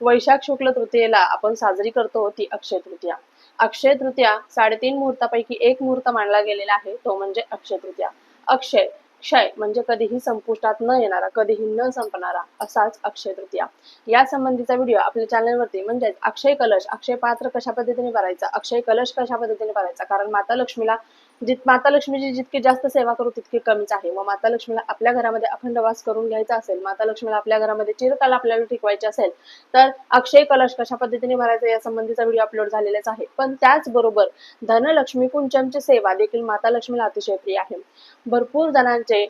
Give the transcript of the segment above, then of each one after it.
वैशाख शुक्ल तृतीयेला आपण साजरी करतो ती अक्षय तृतीया. अक्षय तृतीया साडेतीन मुहूर्तापैकी एक मुहूर्त मानला गेलेला आहे तो म्हणजे अक्षय तृतीया. अक्षय क्षय म्हणजे कधीही संपुष्टात न येणारा कधीही न संपणारा असाच अक्षय तृतीया. या संबंधीचा व्हिडिओ आपल्या चॅनलवरती म्हणजेच अक्षय कलश अक्षय पात्र कशा पद्धतीने भरायचा अक्षय कलश कशा पद्धतीने भरायचा? कारण माता लक्ष्मीला जित माता लक्ष्मीची जितकी जास्त सेवा करू तितकी कमीच आहे. मग माता लक्ष्मीला आपल्या घरामध्ये अखंड वास करून घ्यायचा असेल माता लक्ष्मीला आपल्या घरामध्ये चिरकाल आपल्याला टिकवायचे असेल तर अक्षय कलश कशा पद्धतीने भरायचा या संबंधीचा व्हिडिओ अपलोड झालेलाच आहे. पण त्याचबरोबर धनलक्ष्मी कुंचमची सेवा देखील माता लक्ष्मीला अतिशय प्रिय आहे. भरपूर जणांचे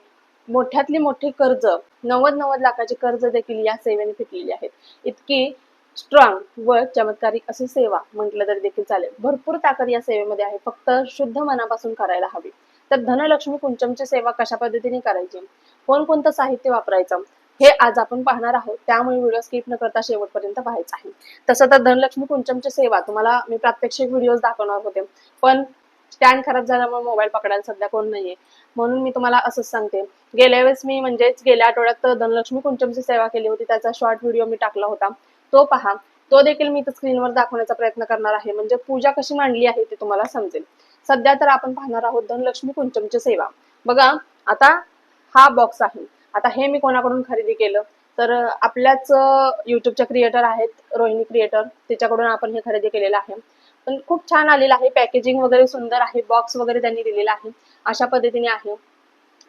मोठ्यातली मोठी कर्ज नव्वद नव्वद लाखाची कर्ज देखील या सेवेने फिटलेली आहेत. इतकी स्ट्रॉंग व चमत्कारिक अशी सेवा म्हटलं तरी देखील चालेल. भरपूर ताकद या सेवेमध्ये आहे. फक्त शुद्ध मनापासून करायला हवी. तर धनलक्ष्मी कुंचमची सेवा कशा पद्धतीने करायची? कोणकोणतं साहित्य वापरायचं? हे आज आपण पाहणार आहोत. त्यामुळे व्हिडिओ स्किप न करता शेवटपर्यंत पाहायचा आहे. तसं तर धनलक्ष्मी कुंचमची सेवा तुम्हाला मी प्रात्यक्षिक व्हिडिओ दाखवणार होते. पण स्टँड खराब झाल्यामुळे मोबाईल पकडायला सध्या कोण नाहीये. म्हणून मी तुम्हाला असंच सांगते. गेल्या वेळेस मी म्हणजेच गेल्या आठवड्यात धनलक्ष्मी कुंचमची सेवा केली होती. त्याचा शॉर्ट व्हिडिओ मी टाकला होता. तो पहा. तो देखील मी स्क्रीनवर दाखवण्याचा प्रयत्न करणार आहे. म्हणजे पूजा कशी मांडली आहे ते तुम्हाला समजेल. सध्या तर आपण पाहणार आहोत धनलक्ष्मी कुंचमची सेवा. बघा आता हा बॉक्स आहे. आता हे मी कोणाकडून खरेदी केलं? तर आपल्याच युट्यूबच्या क्रिएटर आहेत रोहिणी क्रिएटर तिच्याकडून आपण हे खरेदी केलेलं आहे. पण खूप छान आलेलं आहे. पॅकेजिंग वगैरे सुंदर आहे. बॉक्स वगैरे त्यांनी दिलेला आहे. अशा पद्धतीने आहे.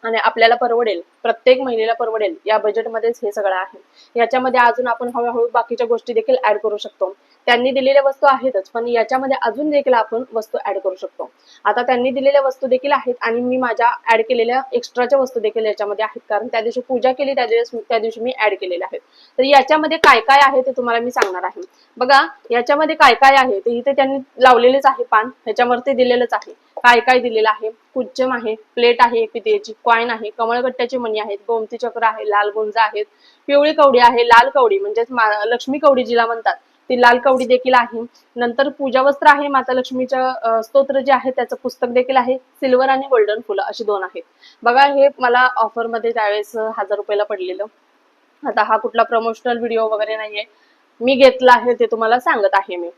आणि आपल्याला परवडेल प्रत्येक महिलेला परवडेल या बजेटमध्येच हे सगळं आहे. याच्यामध्ये अजून आपण हळूहळू बाकीच्या गोष्टी देखील ऍड करू शकतो. त्यांनी दिलेल्या वस्तू आहेतच पण याच्यामध्ये अजून देखील आपण वस्तू ऍड करू शकतो. आता त्यांनी दिलेल्या वस्तू देखील आहेत आणि मी माझ्या ऍड केलेल्या एक्स्ट्राच्या वस्तू देखील याच्यामध्ये आहेत. कारण त्या दिवशी पूजा केली त्या दिवशी त्या दिवशी मी ऍड केलेल्या आहेत. तर याच्यामध्ये काय काय आहे ते तुम्हाला मी सांगणार आहे. बघा याच्यामध्ये काय काय आहे ते इथे त्यांनी लावलेलेच आहे पान ह्याच्यावरती दिलेलंच आहे. काय काय दिलेलं आहे? कुच्चम आहे प्लेट आहे पितेची कॉईन आहे कमळगट्ट्याची मणी आहेत गोमती चक्र आहे लाल गुंज आहेत पिवळी कवडी आहे लाल कवडी म्हणजेच लक्ष्मी कवडी जिला म्हणतात. ती लाल कवडी देखील आहे. नंतर पूजा वस्त्र आहे माता लक्ष्मीचं स्तोत्र जे आहे त्याचं पुस्तक देखील आहे सिल्वर आणि गोल्डन फुलं अशी दोन आहेत. बघा हे मला ऑफरमध्ये त्यावेळेस हजार रुपयाला पडलेलं. आता हा कुठला प्रमोशनल व्हिडिओ वगैरे नाहीये. मी घेतला आहे ते तुम्हाला सांगत आहे मी.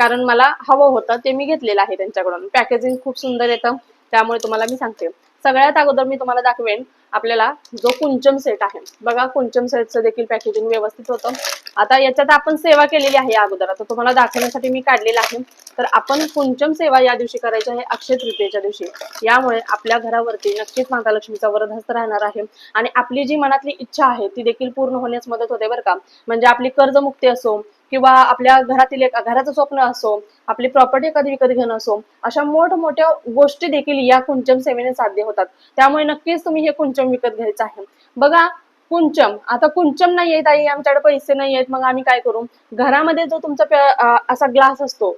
कारण मला हवं होतं ते मी घेतलेलं आहे त्यांच्याकडून. पॅकेजिंग खूप सुंदर येतं त्यामुळे तुम्हाला मी सांगते. सगळ्यात अगोदर मी तुम्हाला दाखवेन आपल्याला जो कुंचम सेट आहे. बघा कुंचम सेटचं देखील पॅकेजिंग व्यवस्थित होतं. आता याच्यात आपण सेवा केलेली आहे अगोदर. आता तुम्हाला दाखवण्यासाठी मी काढलेला आहे. तर आपण कुंचम सेवा या दिवशी करायची आहे अक्षय तृतीयेच्या दिवशी. यामुळे आपल्या घरावरती नक्कीच माता लक्ष्मीचा वरदहस्त राहणार आहे. आणि आपली जी मनातली इच्छा आहे ती देखील पूर्ण होण्यास मदत होते बरं का. म्हणजे आपली कर्जमुक्ती असो किंवा आपल्या घरातील एक घराचं स्वप्न असो आपली प्रॉपर्टी एखादी विकत घेणं असो अशा मोठमोठ्या गोष्टी देखील या कुंचम सेवेने साध्य होतात. त्यामुळे नक्कीच तुम्ही हे कुंचम विकत घ्यायचं आहे. बघा कुंचम. आता कुंचम नाही येत आई आमच्याकडे पैसे नाही आहेत. मग आम्ही काय करू? घरामध्ये जो तुमचा असा ग्लास असतो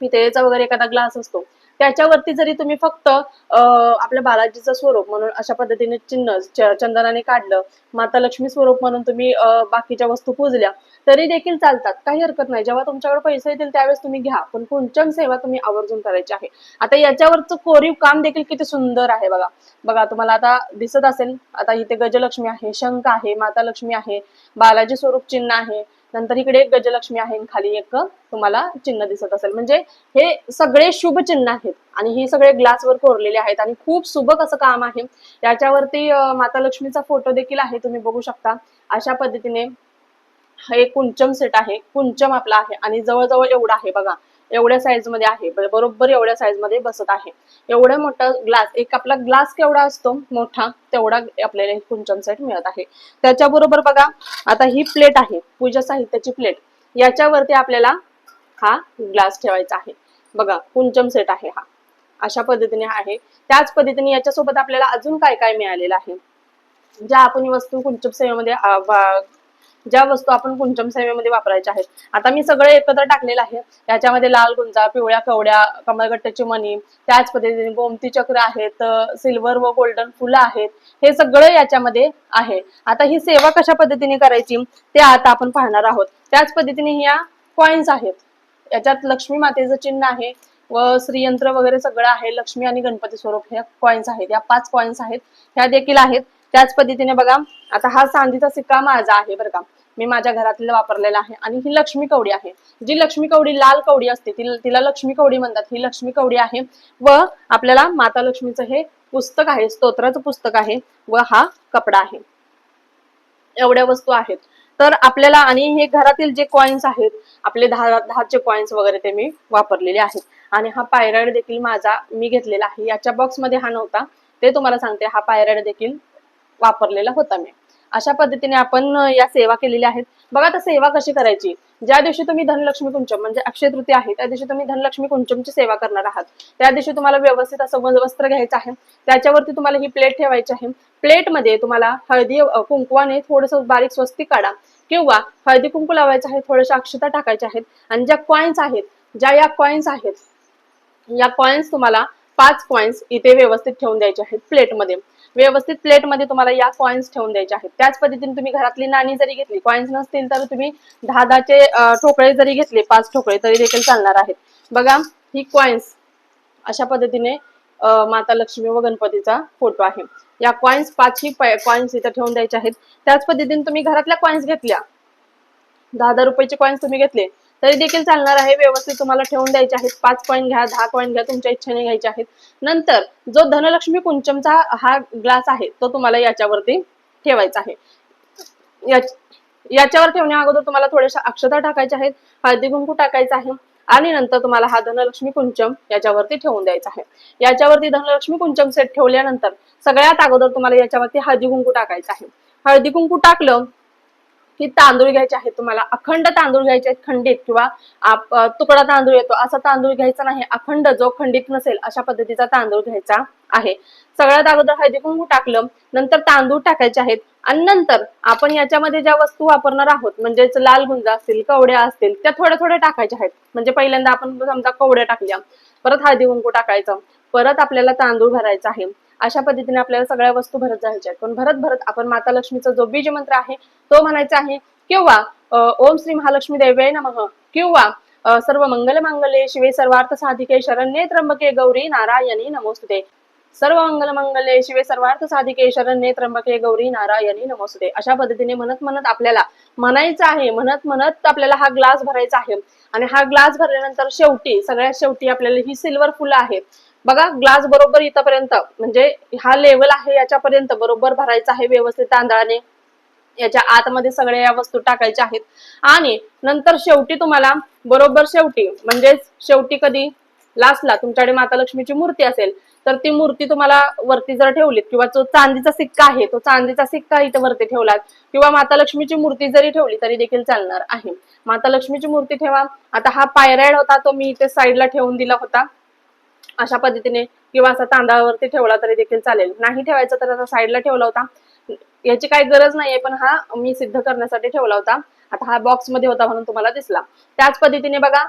पितळेचा वगैरे एखादा ग्लास असतो त्याच्यावरती जरी तुम्ही फक्त आपल्या बालाजीचं स्वरूप म्हणून अशा पद्धतीने चिन्ह च- चंदनाने काढलं माता लक्ष्मी स्वरूप म्हणून तुम्ही बाकीच्या वस्तू पूजल्या तरी देखील चालतात. काही हरकत नाही. जेव्हा तुमच्याकडे पैसे येतील त्यावेळेस तुम्ही घ्या. पण कुंचन सेवा तुम्ही आवर्जून करायची आहे. आता याच्यावरचं कोरीव काम देखील किती सुंदर आहे बघा. बघा तुम्हाला आता दिसत असेल. आता इथे गजलक्ष्मी आहे शंख आहे माता लक्ष्मी आहे बालाजी स्वरूप चिन्ह आहे. नंतर इकडे एक गजलक्ष्मी आहे खाली एक तुम्हाला चिन्ह दिसत असेल. म्हणजे हे सगळे शुभ चिन्ह आहेत आणि हे सगळे ग्लासवर कोरलेले आहेत आणि खूप सुबक असं काम आहे. याच्यावरती माता लक्ष्मीचा फोटो देखील आहे. तुम्ही बघू शकता. अशा पद्धतीने हा एक कुंचम सेट आहे. कुंचम आपला आहे आणि जवळजवळ एवढा आहे बघा. एवढ्या साईजमध्ये आहे. बरोबर एवढ्या साईजमध्ये बसत आहे. एवढा मोठा ग्लास एक आपला ग्लास केवढा असतो? मोठा तेवढा आपल्याला कुंचम सेट मिळत आहे. त्याच्याबरोबर बघा आता ही प्लेट आहे. पूजा साहित्याची प्लेट याच्यावरती आपल्याला हा ग्लास ठेवायचा आहे. बघा कुंचम सेट आहे हा. अशा पद्धतीने आहे. त्याच पद्धतीने याच्यासोबत आपल्याला अजून काय काय मिळालेलं आहे? ज्या आपण वस्तू कुंचम सेवेमध्ये ज्या वस्तू आपण कुंचम सेवेमध्ये वापरायच्या आहेत. आता मी सगळं एकत्र टाकलेलं आहे. याच्यामध्ये लाल गुंजा पिवळ्या कवड्या कमळगट्ट्याची मणी त्याच पद्धतीने गोमती चक्र आहेत सिल्वर व गोल्डन फुलं आहेत. हे सगळं याच्यामध्ये आहे. आता ही सेवा कशा पद्धतीने करायची ते आता आपण पाहणार आहोत. त्याच पद्धतीने ह्या कॉइन्स आहेत. याच्यात लक्ष्मी मातेचं चिन्ह आहे व श्रीयंत्र वगैरे सगळं आहे. लक्ष्मी आणि गणपती स्वरूप ह्या कॉइन्स आहेत. या पाच कॉइन्स आहेत. ह्या देखील आहेत. त्याच पद्धतीने बघा आता हा चांदीचा सिक्का माझा आहे बरं का. मी माझ्या घरातलं वापरलेलं आहे. आणि ही लक्ष्मी कवडी आहे. जी लक्ष्मी कवडी लाल कवडी असते ती तिला लक्ष्मी कवडी म्हणतात. ही लक्ष्मी कवडी आहे व आपल्याला माता लक्ष्मीचं हे पुस्तक आहे स्तोत्राचं पुस्तक आहे व हा कपडा आहे. एवढ्या वस्तू आहेत. तर आपल्याला आणि हे घरातील जे कॉइन्स आहेत आपले दहा दहाचे कॉइन्स वगैरे ते मी वापरलेले आहेत. आणि हा पायराईड देखील माझा मी घेतलेला आहे. याच्या बॉक्समध्ये हा नव्हता. ते तुम्हाला सांगते हा पायराईड देखील वापरलेला होता मी. अशा पद्धतीने आपण या सेवा केलेल्या आहेत. बघा आता सेवा कशी करायची. ज्या दिवशी तुम्ही धनलक्ष्मी कुंचम म्हणजे अक्षय तृतीय आहे त्या दिवशी तुम्ही धनलक्ष्मी कुंचमची सेवा करणार आहात. त्या दिवशी तुम्हाला व्यवस्थित असं वस्त्र घ्यायचं आहे. त्याच्यावरती तुम्हाला ही प्लेट ठेवायची आहे. प्लेटमध्ये तुम्हाला हळदी कुंकवाने थोडस बारीक स्वस्ती काढा. किंवा हळदी कुंकू लावायचं आहे थोड्याशा अक्षता टाकायच्या आहेत. आणि ज्या कॉइन्स आहेत ज्या या कॉइन्स आहेत या कॉइन्स तुम्हाला पाच कॉइन्स इथे व्यवस्थित ठेवून द्यायचे आहेत प्लेटमध्ये. व्यवस्थित प्लेटमध्ये तुम्हाला या कॉइन्स ठेवून द्यायचे आहेत. त्याच पद्धतीने तुम्ही घरातली नाणी जरी घेतली कॉइन्स नसतील तर तुम्ही दहा दहाचे ठोकळे जरी घेतले पाच ठोकळे तरी देखील चालणार आहेत. बघा ही कॉइन्स अशा पद्धतीने माता लक्ष्मी व गणपतीचा फोटो आहे. या कॉइन्स पाचही कॉइन्स इथं ठेवून द्यायचे आहेत. त्याच पद्धतीने तुम्ही घरातल्या कॉइन्स घेतल्या. दहा दहा रुपयाचे कॉइन्स तुम्ही घेतले. तरी देखील चालणार आहे. व्यवस्थित तुम्हाला ठेवून द्यायचे आहेत. पाच पॉईंट घ्या दहा पॉईंट घ्या तुमच्या इच्छेने घ्यायचे आहेत. नंतर जो धनलक्ष्मी कुंचमचा हा ग्लास आहे तो तुम्हाला याच्यावरती ठेवायचा आहे. याच्यावर ठेवण्या अगोदर तुम्हाला थोड्याशा अक्षता टाकायच्या आहेत. हळदी कुंकू टाकायचं आहे. आणि नंतर तुम्हाला हा धनलक्ष्मी कुंचम याच्यावरती ठेवून द्यायचा आहे. याच्यावरती धनलक्ष्मी कुंचम सेट ठेवल्यानंतर सगळ्यात अगोदर तुम्हाला याच्यावरती हळदी कुंकू टाकायचं आहे. हळदी कुंकू टाकलं की तांदूळ घ्यायचे आहेत तुम्हाला. अखंड तांदूळ घ्यायचे आहेत खंडित किंवा तुकडा तांदूळ येतो. असा तांदूळ घ्यायचा नाही. अखंड जो खंडित नसेल अशा पद्धतीचा तांदूळ घ्यायचा आहे. सगळ्यात अगोदर हळदी कुंकू टाकलं नंतर तांदूळ टाकायचे आहेत आणि नंतर आपण याच्यामध्ये ज्या वस्तू वापरणार आहोत म्हणजेच लाल गुंजा असतील कवड्या असतील त्या थोड्या थोड्या टाकायच्या आहेत. म्हणजे पहिल्यांदा आपण समजा कवड्या टाकल्या परत हळदी कुंकू टाकायचं परत आपल्याला तांदूळ भरायचा आहे. अशा पद्धतीने आपल्याला सगळ्या वस्तू भरत जायच्या पण भरत भरत आपण माता लक्ष्मीचा जो बीज मंत्र आहे तो म्हणायचा आहे किंवा ओम श्री महालक्ष्मी देवे नमः किंवा सर्व मंगल मांगल्ये शिवे सर्वार्थ साधिके शरण्ये त्र्यंबके गौरी नारायणी नमोस्तुते. सर्व मंगल मंगले शिवे सर्वार्थ साधिके शरण्ये त्र्यंबके गौरी नारायणी नमोस्तुते. अशा पद्धतीने म्हणत म्हणत आपल्याला म्हणायचं आहे म्हणत म्हणत आपल्याला हा ग्लास भरायचा आहे. आणि हा ग्लास भरल्यानंतर शेवटी सगळ्यात शेवटी आपल्याला ही सिल्वर फुलं आहेत. बघा ग्लास बरोबर इथपर्यंत म्हणजे हा लेवल आहे याच्यापर्यंत बरोबर भरायचा आहे व्यवस्थित तांदळाने. याच्या आतमध्ये सगळ्या या वस्तू टाकायच्या आहेत. आणि नंतर शेवटी तुम्हाला बरोबर शेवटी म्हणजेच शेवटी कधी लास्टला तुमच्याकडे माता लक्ष्मीची मूर्ती असेल तर ती मूर्ती तुम्हाला वरती जर ठेवलीत किंवा जो चांदीचा सिक्का आहे तो चांदीचा सिक्का इथे वरती ठेवलात किंवा माता लक्ष्मीची मूर्ती जरी ठेवली तरी देखील चालणार आहे. माता लक्ष्मीची मूर्ती ठेवा. आता हा पायरायड होता तो मी इथे साईडला ठेवून दिला होता. अशा पद्धतीने किंवा असा तांदळावरती ठेवला तरी देखील चालेल. नाही ठेवायचा तर असा साईडला ठेवला होता. याची काही गरज नाहीये पण हा मी सिद्ध करण्यासाठी ठेवला होता. आता हा बॉक्समध्ये होता म्हणून तुम्हाला दिसला. त्याच पद्धतीने बघा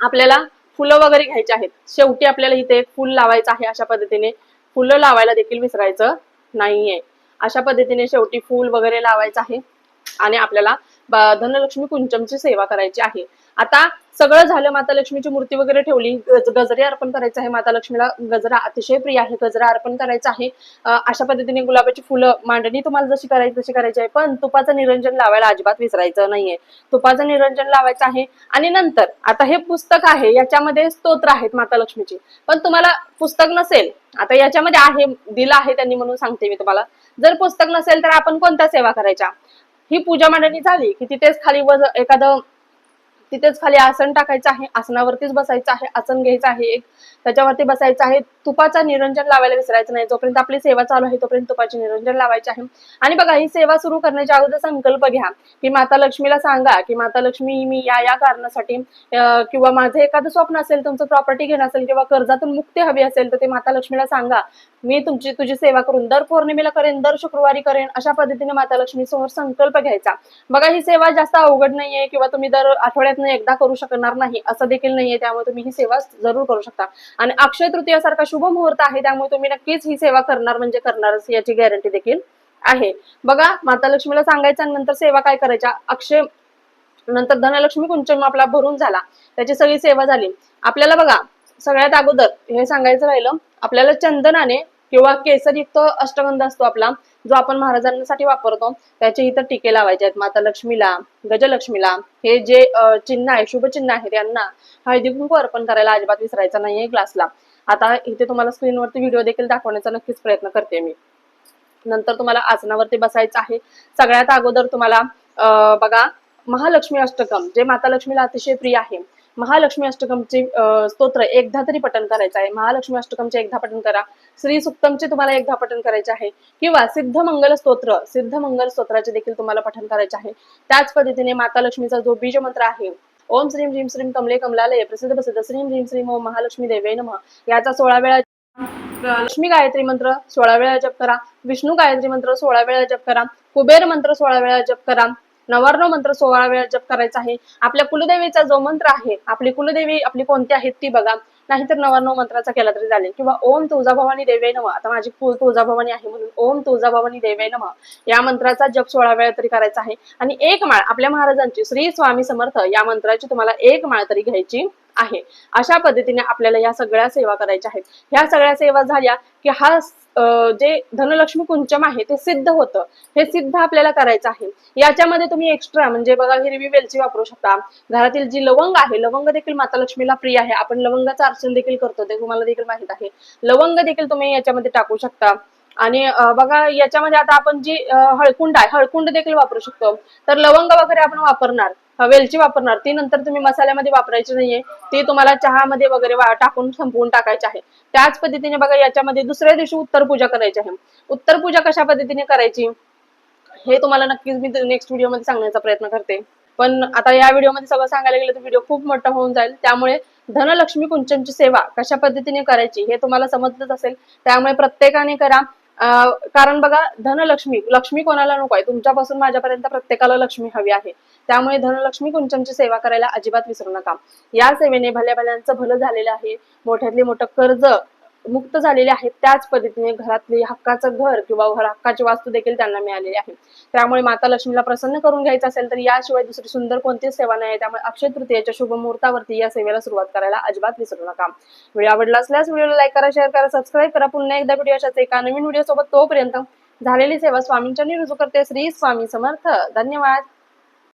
आपल्याला फुलं वगैरे घ्यायची आहेत. शेवटी आपल्याला इथे एक फुल लावायचं आहे अशा पद्धतीने. फुलं लावायला देखील विसरायचं नाहीये. अशा पद्धतीने शेवटी फुल वगैरे लावायचं आहे. आणि आपल्याला धनलक्ष्मी कुंचमची सेवा करायची आहे. आता सगळं झालं माता लक्ष्मीची मूर्ती वगैरे ठेवली गजरे अर्पण करायचं आहे माता लक्ष्मीला गजरा अतिशय प्रिय आहे गजरा अर्पण करायचा आहे. अशा पद्धतीने गुलाबाची फुलं मांडणी तुम्हाला जशी करायची तशी करायची आहे पण तुपाचं निरंजन लावायला अजिबात विसरायचं नाहीये. तुपाचं निरंजन लावायचं आहे आणि नंतर आता हे पुस्तक आहे याच्यामध्ये स्तोत्र आहेत माता लक्ष्मीची पण तुम्हाला पुस्तक नसेल आता याच्यामध्ये आहे दिलं आहे त्यांनी म्हणून सांगते मी तुम्हाला. जर पुस्तक नसेल तर आपण कोणत्या सेवा करायच्या? ही पूजा मांडणी झाली की तिथेच खाली एखादं तिथेच खाली आसन टाकायचं आहे आसनावरतीच बसायचं आहे आसन घ्यायचं आहे एक. त्याच्यावरती बसायचं आहे तुपाचा निरंजन लावायला विसरायचं नाही. जोपर्यंत आपली सेवा चालू आहे तोपर्यंत तुपाचे निरंजन लावायचे आहे. आणि बघा ही सेवा सुरू करण्याच्या अगोदर संकल्प घ्या. की माता लक्ष्मीला सांगा की माता लक्ष्मी मी या या कारणासाठी किंवा माझं एखादं स्वप्न असेल तुमचं प्रॉपर्टी घेणं असेल किंवा कर्जातून मुक्ती हवी असेल तर ते माता लक्ष्मीला सांगा. मी तुमची तुझी सेवा करून दर पौर्णिमेला करेन दर शुक्रवारी करेन अशा पद्धतीने माता लक्ष्मी समोर संकल्प घ्यायचा. बघा ही सेवा जास्त अवघड नाहीये किंवा तुम्ही दर आठवड्यात प्रयत्न एकदा करू शकणार नाही असं देखील नाहीये. त्यामुळे तुम्ही ही सेवा जरूर करू शकता. आणि अक्षय तृतीयासारखा शुभ मुहूर्त आहे त्यामुळे तुम्ही नक्कीच ही सेवा करणार म्हणजे करणारच याची गॅरंटी देखील आहे. बघा माता लक्ष्मीला सांगायचं नंतर सेवा काय करायच्या? अक्षय नंतर धनलक्ष्मी कुंचम आपला भरून झाला. त्याची सगळी सेवा झाली. आपल्याला बघा सगळ्यात अगोदर हे सांगायचं राहिलं आपल्याला चंदनाने किंवा केसरयुक्त अष्टगंध असतो आपला जो आपण महाराजांसाठी वापरतो त्याचे इथं टीके लावायचे आहेत. माता लक्ष्मीला गजलक्ष्मीला हे जे चिन्ह आहे शुभ चिन्ह आहे त्यांना हळदी कुंकू अर्पण करायला अजिबात विसरायचं नाहीये ग्लासला आता इथे तुम्हाला स्क्रीनवरती व्हिडिओ देखील दाखवण्याचा नक्कीच प्रयत्न करते मी. नंतर तुम्हाला आसनावरती बसायचं आहे. सगळ्यात अगोदर तुम्हाला बघा महालक्ष्मी अष्टकम जे माता लक्ष्मीला अतिशय प्रिय आहे. महालक्ष्मी अष्टकमचे स्तोत्र एकदा तरी पठण करायचं आहे. महालक्ष्मी अष्टकमचे एकदा पठण करा. श्री सुक्तमचे तुम्हाला एकदा पठण करायचे आहे. किंवा सिद्ध मंगल स्तोत्र सिद्ध मंगल स्तोत्राचे देखील तुम्हाला पठण करायचे आहे. त्याच पद्धतीने माता लक्ष्मीचा जो बीज मंत्र आहे ओम श्रीम ह्रीम श्रीम कमले कमलालय प्रसिद्ध प्रसिद्ध श्रीम ह्रीम श्रीम ओम महालक्ष्मी देवे नम. याचा सोळा वेळा लक्ष्मी गायत्री मंत्र सोळा वेळा जप करा. विष्णू गायत्री मंत्र सोळा वेळा जप करा. कुबेर मंत्र सोळा वेळा जप करा. नवार्णव मंत्र सोळा वेळा जप करायचा आहे. आपल्या कुलदेवीचा जो मंत्र आहे आपली कुलदेवी आपली कोणती आहेत ती बघा. नाहीतर नवार्णव मंत्राचा केला तरी चालेल. किंवा ओम तुळजाभवानी देवे नम. आता माझी कुल तुळजाभवानी आहे म्हणून ओम तुळजाभवानी देवे नम. या मंत्राचा जप सोळा वेळा तरी करायचा आहे. आणि एक माळ आपल्या महाराजांची श्री स्वामी समर्थ या मंत्राची तुम्हाला एक माळ तरी घ्यायची. आहे. अशा पद्धतीने आपल्याला या सगळ्या सेवा करायच्या आहेत. ह्या सगळ्या सेवा झाल्या की हा जे धनलक्ष्मी कुंचम आहे ते सिद्ध होतं. हे सिद्ध आपल्याला करायचं आहे. याच्यामध्ये तुम्ही एक्स्ट्रा म्हणजे बघा हिरवी वेलची वापरू शकता. घरातील जी लवंग आहे लवंग देखील माता लक्ष्मीला प्रिय आहे. आपण लवंगाचं अर्चन देखील करतो ते तुम्हाला देखील माहीत आहे. लवंग देखील तुम्ही याच्यामध्ये टाकू शकता. आणि बघा याच्यामध्ये आता आपण जी हळकुंड आहे हळकुंड देखील वापरू शकतो. तर लवंग वगैरे आपण वापरणार वेलची वापरणार ती नंतर तुम्ही मसाल्यामध्ये वापरायची नाहीये. ती तुम्हाला चहामध्ये वगैरे टाकून संपवून टाकायची आहे. त्याच पद्धतीने बघा याच्यामध्ये दुसऱ्या दिवशी उत्तर पूजा करायची आहे. उत्तर पूजा कशा पद्धतीने करायची? हे तुम्हाला नक्कीच मी नेक्स्ट व्हिडिओमध्ये सांगण्याचा प्रयत्न करते. पण आता या व्हिडिओमध्ये सगळं सांगायला गेलं तर व्हिडिओ खूप मोठा होऊन जाईल. त्यामुळे धनलक्ष्मी कुंचनची सेवा कशा पद्धतीने करायची हे तुम्हाला समजलंच असेल. त्यामुळे प्रत्येकाने करा. कारण बघा धनलक्ष्मी लक्ष्मी कोणाला नको आहे? तुमच्यापासून माझ्यापर्यंत प्रत्येकाला लक्ष्मी हवी आहे. त्यामुळे धनलक्ष्मी कुंचनची सेवा करायला अजिबात विसरू नका. या सेवेने भल्या भल्यांचं भलं झालेलं आहे. मोठ्यातले मोठं कर्ज मुक्त झालेले आहेत त्याच पद्धतीने घरातले हक्काचं घर किंवा घर हक्काची वास्तू देखील त्यांना मिळालेली आहे. त्यामुळे माता लक्ष्मीला प्रसन्न करून घ्यायचं असेल तर याशिवाय दुसरी सुंदर कोणतीच सेवा नाही आहे. त्यामुळे अक्षय तृतीयेच्या शुभ मुहूर्तावरती या सेवेला सुरुवात करायला अजिबात विसरू नका. व्हिडिओ आवडला असल्यास व्हिडिओला लाईक करा शेअर करा सबस्क्राईब करा. पुन्हा एकदा व्हिडिओ अशाच एका नवीन व्हिडिओ सोबत तोपर्यंत झालेली सेवा स्वामींच्या रुजू करते. श्री स्वामी समर्थ. धन्यवाद.